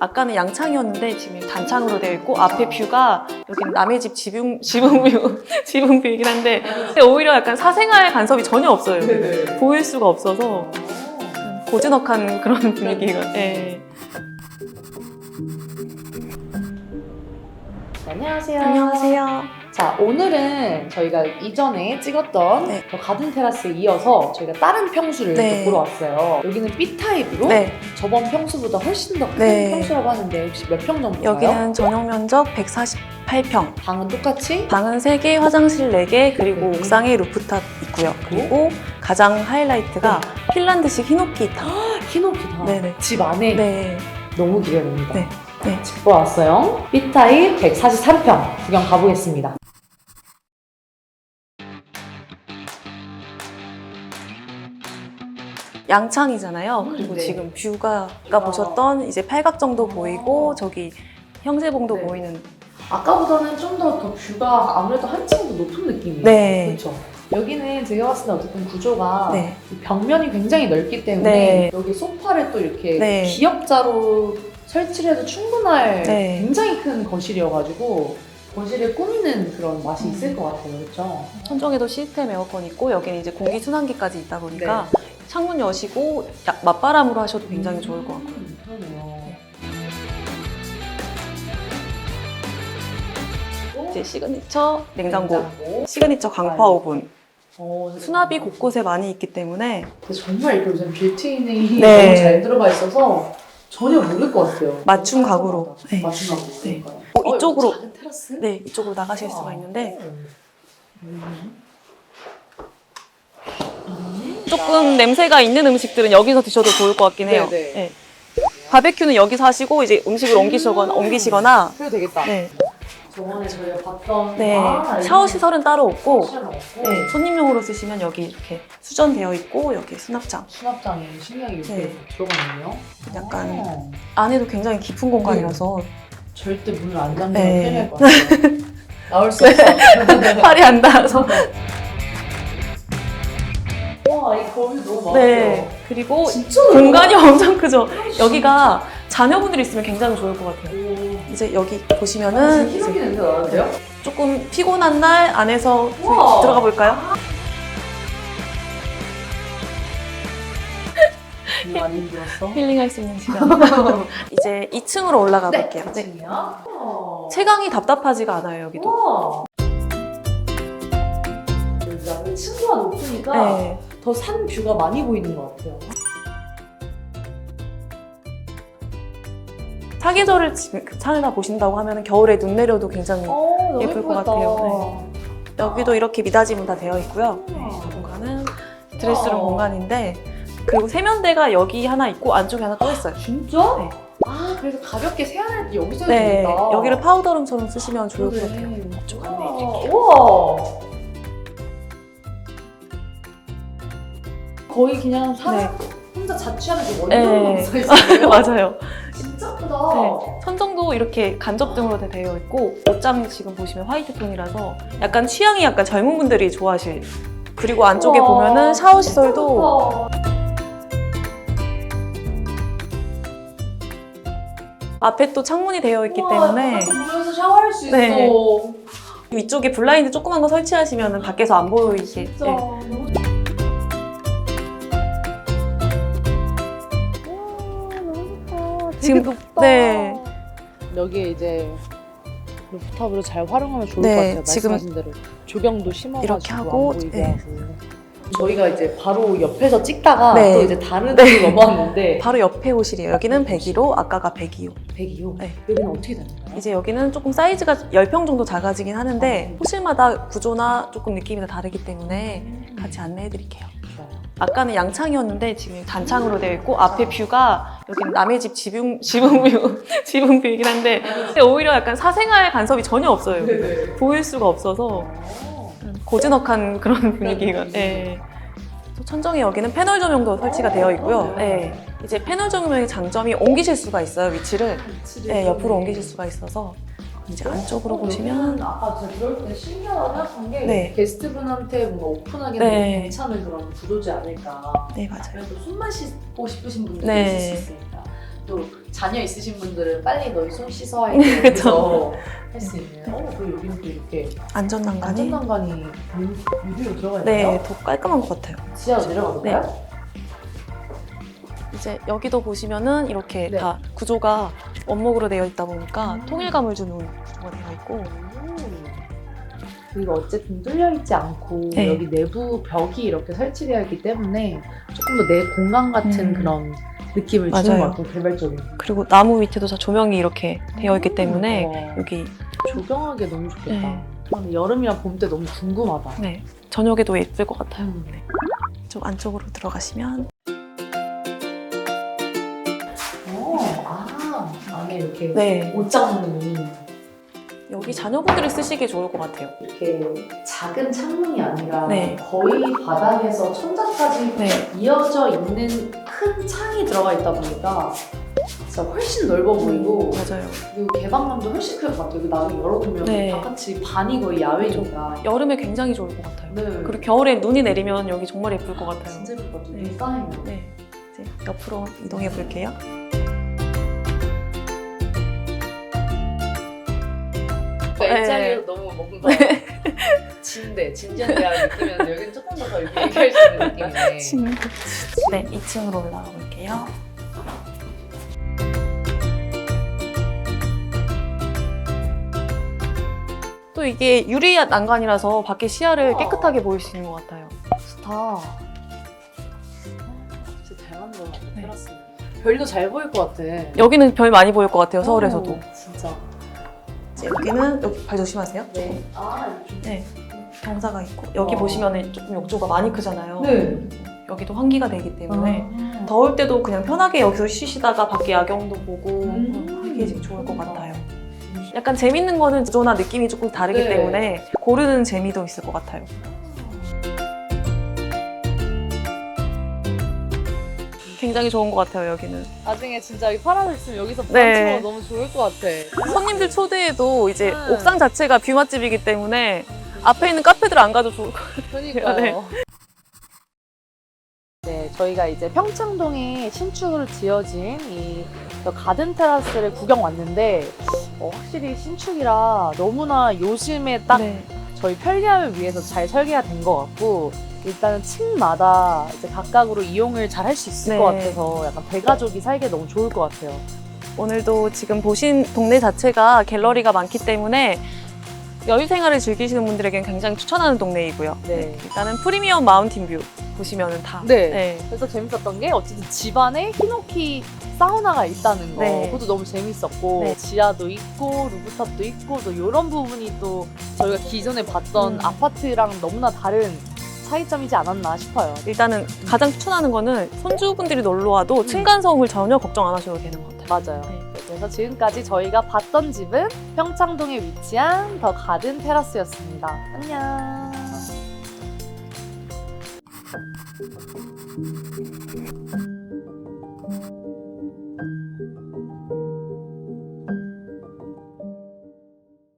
아까는 양창이었는데 지금 단창으로 되어 있고 앞에 뷰가 여기는 남의 집 지붕 지붕뷰 지붕뷰이긴 한데 근데 오히려 약간 사생활 간섭이 전혀 없어요. 보일 수가 없어서 고즈넉한 그런 분위기가. 예. 안녕하세요. 안녕하세요. 자, 오늘은 저희가 이전에 찍었던 네. 저 가든 테라스에 이어서 저희가 다른 평수를 네. 또 보러 왔어요. 여기는 B타입으로 네, 저번 평수보다 훨씬 더 큰 네. 평수라고 하는데 혹시 몇 평 정도인가요? 여기는 전용 면적 148평. 방은 똑같이 방은 3개, 화장실 4개, 그리고 네. 옥상에 루프탑 있고요. 그리고 가장 하이라이트가 핀란드식 히노키탑. 키노키다. 네네. 집 안에 네. 너무 기대됩니다. 네. 네. 집 보러 왔어요. B타입 143평 구경 가보겠습니다. 양창이잖아요. 음, 그리고 네. 지금 뷰가 아까 보셨던 이제 팔각정도 보이고 저기 형제봉도 네. 보이는 아까보다는 좀 더 더 뷰가 아무래도 한층 더 높은 느낌이에요. 네. 그렇죠. 여기는 제가 봤을 때 어쨌든 구조가 네. 이 벽면이 굉장히 넓기 때문에 네. 여기 소파를 또 이렇게 네. 기역자로 설치를 해도 충분할 네. 굉장히 큰 거실이어가지고 거실을 꾸미는 그런 맛이 음. 있을 것 같아요. 그렇죠? 천정에도 시스템 에어컨 있고 여기는 이제 공기 순환기까지 있다 보니까 네. 창문 여시고 약- 맞바람으로 하셔도 굉장히 좋을 것 같고요. 음, 그러네요. 이제 시그니처 냉장고. 시그니처 강파 오븐, 어, 수납이 곳곳에 많이 있기 때문에 근데 정말 이렇게 요즘 빌트인이 네. 너무 잘 들어가 있어서 전혀 모를 것 같아요. 맞춤 가구로. 네. 맞춤 가구. 네. 그러니까요. 어, 이쪽으로. 작은 테라스? 네 이쪽으로 나가실 수가 있는데 음. 조금 냄새가 있는 음식들은 여기서 드셔도 좋을 것 같긴 해요. 네, 네. 네. 바베큐는 여기서 하시고 이제 음식을 옮기시거나 옮기시거나 그래도 되겠다. 네, 저번에 저희가 봤던 네. 아, 샤워 시설은 따로 없고 없고 네, 손님용으로 쓰시면 여기 이렇게 수전되어 있고 여기 수납장 수납장이 신기하게 이렇게 네. 들어가 있네요. 약간 어, 안에도 굉장히 깊은 공간이라서 절대 문을 안 잠그면 네. 큰일 것 같아요. 나올 수 없어. 팔이 안 닿아서 와, 이 거울 너무 마음에 네 그리고. 진짜 공간이 엄청 크죠 여기가 자녀분들이 있으면 굉장히 좋을 것 같아요 오. 이제 여기 아, 보시면은 지금 이제 희석이 냄새 나는데요? 조금 피곤한 날 안에서 저희 우와. 들어가 볼까요? 많이 힘들었어. 힐링할 수 있는 시간 이제 2층으로 올라가 볼게요 네. 채광이 답답하지가 않아요 여기도 우와. 여기가 층수가 높으니까 네. 더 산 뷰가 많이 보이는 것 같아요. 사계절을 지금 그 보신다고 하면 겨울에 눈 내려도 굉장히 어, 너무 예쁠 것 예쁘겠다. 같아요. 여기도 이렇게 미닫이문 다 되어 있고요. 네. 이 공간은 드레스룸. 공간인데 그리고 세면대가 여기 하나 있고 안쪽에 하나 또 있어요. 진짜? 네. 아, 그래서 가볍게 세안할 때 여기서 해도 네, 되겠다. 여기를 파우더룸처럼 쓰시면 좋을 것. 같아요. 쪽 우와. 안내해 드릴게요. 우와. 거의 그냥 사람 혼자 자취하는 그 원룸 네. 서 있어요. 맞아요. 진짜 크다. 네. 천정도 이렇게 간접등으로 다 되어 있고 옷장이 지금 보시면 화이트 톤이라서 약간 취향이 약간 젊은 분들이 좋아하실. 그리고 안쪽에 우와, 보면은 샤워 시설도. 앞에 또 창문이 되어 있기 우와, 때문에 보면서 샤워할 수 네. 있어. 위쪽에 블라인드 조그만 거 설치하시면 밖에서 안 보이게. 진짜 네. 너무 지금 네. 여기에 이제 루프탑으로 잘 활용하면 좋을 네, 것 같아요. 지금 말씀하신 대로 조경도 심어가지고 이렇게 하고, 안 보이게 네. 하고. 저희가 이제 바로 옆에서 찍다가 네. 또 이제 다른 네. 데로 넘어왔는데 바로 옆에 호실이에요. 여기는 102호, 아까가 102호. 102호. 네. 여기는 어떻게 되나요? 이제 여기는 조금 사이즈가 10평 정도 작아지긴 하는데 아. 호실마다 구조나 조금 느낌이 다 다르기 때문에 같이 안내해 드릴게요. 아까는 양창이었는데 지금 단창으로 되어 있고 앞에 뷰가 여기는 남의 집 지붕 지붕뷰 지붕뷰이긴 한데 근데 오히려 약간 사생활 간섭이 전혀 없어요. 네네. 보일 수가 없어서 고즈넉한 그런 분위기가. 분위기. 예. 또 천정에 여기는 패널 조명도 설치가 되어 있고요. 예. 이제 패널 조명의 장점이 옮기실 수가 있어요 위치를. 예, 옆으로 옮기실 수가 있어서 이제 안쪽으로 보시면 아까 제가 들어올 때 신기하다고 생각한 게 네. 게스트분한테 뭔가 오픈하기 네. 괜찮은 그런 구조지 않을까. 네 맞아요. 그래도 숨만 씻고 싶으신 분들이 네. 있을 수 있으니까 또 자녀 있으신 분들은 빨리 너희 손 씻어야 돼서 할 수 있는. 어, 그리고 여기는 또 이렇게 안전 난간이 안전난간이 유리로 들어가 네, 있네요. 더 깔끔한 것 같아요. 지하로 내려가 볼까요? 이제 여기도 보시면은 이렇게 네. 다 구조가 원목으로 되어 있다 보니까 통일감을 주는 구조가 되어 있고 그리고 어쨌든 뚫려 있지 않고 네. 여기 내부 벽이 이렇게 설치되어 있기 때문에 조금 더 내 공간 같은 음. 그런 느낌을 주는 맞아요. 것 같아요. 개발적인. 그리고 나무 밑에도 다 조명이 이렇게 되어 있기 때문에 와, 여기 조경하기 너무 좋겠다. 네. 근데 여름이랑 봄 때 너무 궁금하다. 네, 저녁에도 예쁠 것 같아요. 음. 좀 안쪽으로 들어가시면 안에 이렇게 네 옷장문이 여기 자녀분들이 쓰시기에 좋을 것 같아요. 이렇게 작은 창문이 아니라 네. 거의 바닥에서 천장까지 네, 이어져 있는 큰 창이 들어가 있다 보니까 진짜 훨씬 넓어 보이고 맞아요. 그리고 개방감도 훨씬 클 것 같아요. 이거 나중에 열어두면 네. 바깥이 반이 거의 야외니까. 여름에 굉장히 좋을 것 같아요. 네. 그리고 겨울에 눈이 내리면 여기 정말 예쁠 것 같아요. 진짜 예쁠 것 같아요. 네. 네. 쌓이면. 네, 이제 옆으로 이동해 볼게요. 일자리로 너무 뭔가 진대, 진지한데야 느끼면서 여기는 조금 더더 이렇게 얘기할 수 있는 느낌이네. 친구. 네, 2층으로 올라가 볼게요. 또 이게 유리 난간이라서 밖에 시야를. 깨끗하게 보일 수 있는 것 같아요. 좋다. 진짜 잘 만들었네, 네. 테라스. 별도 잘 보일 것 같아. 여기는 별 많이 보일 것 같아요, 서울에서도. 오, 진짜. 이제 여기는 여기 발 조심하세요. 네. 아. 네, 경사가 있고 여기 어. 보시면 조금 욕조가 많이 크잖아요. 네. 여기도 환기가 되기 때문에 아. 더울 때도 그냥 편하게 여기서 쉬시다가 밖에 야경도 보고 음. 하기 좋을 것 같아요. 약간 재밌는 거는 구조나 느낌이 조금 다르기 네. 때문에 고르는 재미도 있을 것 같아요. 굉장히 좋은 것 같아요, 여기는. 나중에 진짜 이 파라도 있으면 여기서 네. 브런치로 너무 좋을 것 같아. 손님들 초대해도 이제 네. 옥상 자체가 뷰 맛집이기 때문에 앞에 있는 카페들 안 가도 좋을 것 그러니까요. 네, 저희가 이제 평창동에 신축으로 지어진 이 가든 테라스를 구경 왔는데 어, 확실히 신축이라 너무나 요즘에 딱 같아요. 네. 저희 편리함을 위해서 잘 설계가 된 것 같고 일단은 층마다 이제 각각으로 이용을 잘 할 수 있을 네. 것 같아서 약간 대가족이 살기에 너무 좋을 것 같아요. 오늘도 지금 보신 동네 자체가 갤러리가 많기 때문에 여유 생활을 즐기시는 분들에겐 굉장히 추천하는 동네이고요. 네. 일단은 프리미엄 마운틴 뷰 보시면은 다. 네. 그래서 재밌었던 게 어쨌든 집안에 히노키 사우나가 있다는 거 네. 그것도 너무 재밌었고 네. 지하도 있고 루프탑도 있고 또 이런 부분이 또 저희가 기존에 봤던 음. 아파트랑 너무나 다른 차이점이지 않았나 싶어요. 일단은 가장 추천하는 거는 손주분들이 놀러 와도 음. 층간소음을 전혀 걱정 안 하셔도 되는 것 같아요. 맞아요. 네. 그래서 지금까지 저희가 봤던 집은 평창동에 위치한 더 가든 테라스였습니다. 안녕.